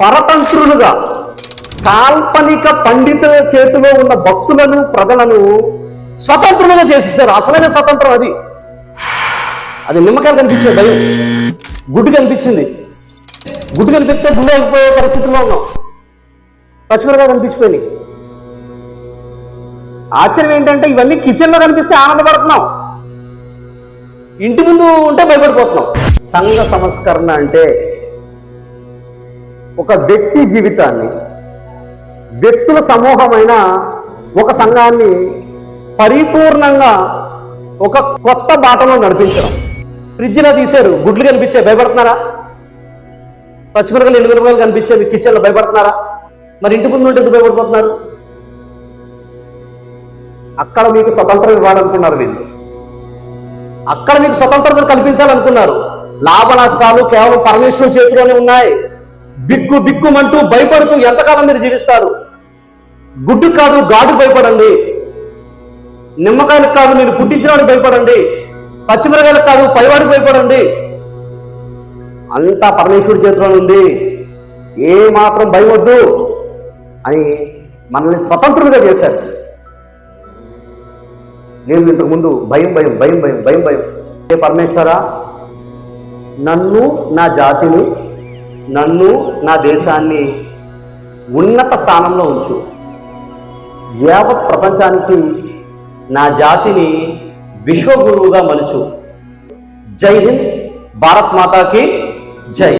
పరతంత్రులుగా కాల్పనిక పండితుల చేతిలో ఉన్న భక్తులను ప్రజలను స్వతంత్రులుగా చేసేసారు. అసలైన స్వతంత్రం అది. అది నిమ్మకాయ కనిపించే భయం. గుడ్డు కనిపించింది. గుడ్డు కనిపిస్తే గుండె అయిపోయే పరిస్థితిలో ఉన్నాం. పచ్చిమిరగా కనిపించిపోయినాయి. ఆశ్చర్యం ఏంటంటే ఇవన్నీ కిచెన్లో కనిపిస్తే ఆనందపడుతున్నాం. ఇంటి ముందు ఉంటే భయపడిపోతున్నాం. సంఘ సంస్కరణ అంటే ఒక వ్యక్తి జీవితాన్ని వ్యక్తుల సమూహమైన ఒక సంఘాన్ని పరిపూర్ణంగా ఒక కొత్త బాటలో నడిపించడం. ఫ్రిడ్జ్లో తీశారు గుడ్లు కనిపించే భయపడుతున్నారా? పచ్చిమిరకలు ఎండు మిరపకాయలు కనిపించే మీ కిచెన్లో భయపడుతున్నారా? మరి ఇంటి ముందు ఉంటే భయపడిపోతున్నారు? అక్కడ మీకు స్వతంత్రం ఇవ్వాలనుకున్నారు వీళ్ళు. అక్కడ మీకు స్వతంత్రత కల్పించాలనుకున్నారు. లాభ నష్టాలు కేవలం పరమేశ్వరు చేతిలోనే ఉన్నాయి. బిక్కు బిక్కుమంటూ భయపడుతూ ఎంతకాలం మీరు జీవిస్తారు? గుడ్డు కాదు గాడు భయపడండి. నిమ్మకాయలకు కాదు మీరు పుట్టించినవాడు భయపడండి. పచ్చిమిరకాయలకు కాదు పైవాడికి భయపడండి. అంతా పరమేశ్వరుడి చేతిలో ఉంది. ఏ మాత్రం భయం వద్దు అని మనల్ని స్వతంత్రులుగా చేశారు. నేను ఇంతకు ముందు భయం భయం భయం భయం భయం భయం. ఏ పరమేశ్వర నన్ను నా జాతిని నన్ను నా దేశాన్ని ఉన్నత స్థానంలో ఉంచు. యావత్ ప్రపంచానికి నా జాతిని విశ్వగురువుగా మలుచు. జై హింద్ భారత్ మాతాకి జై.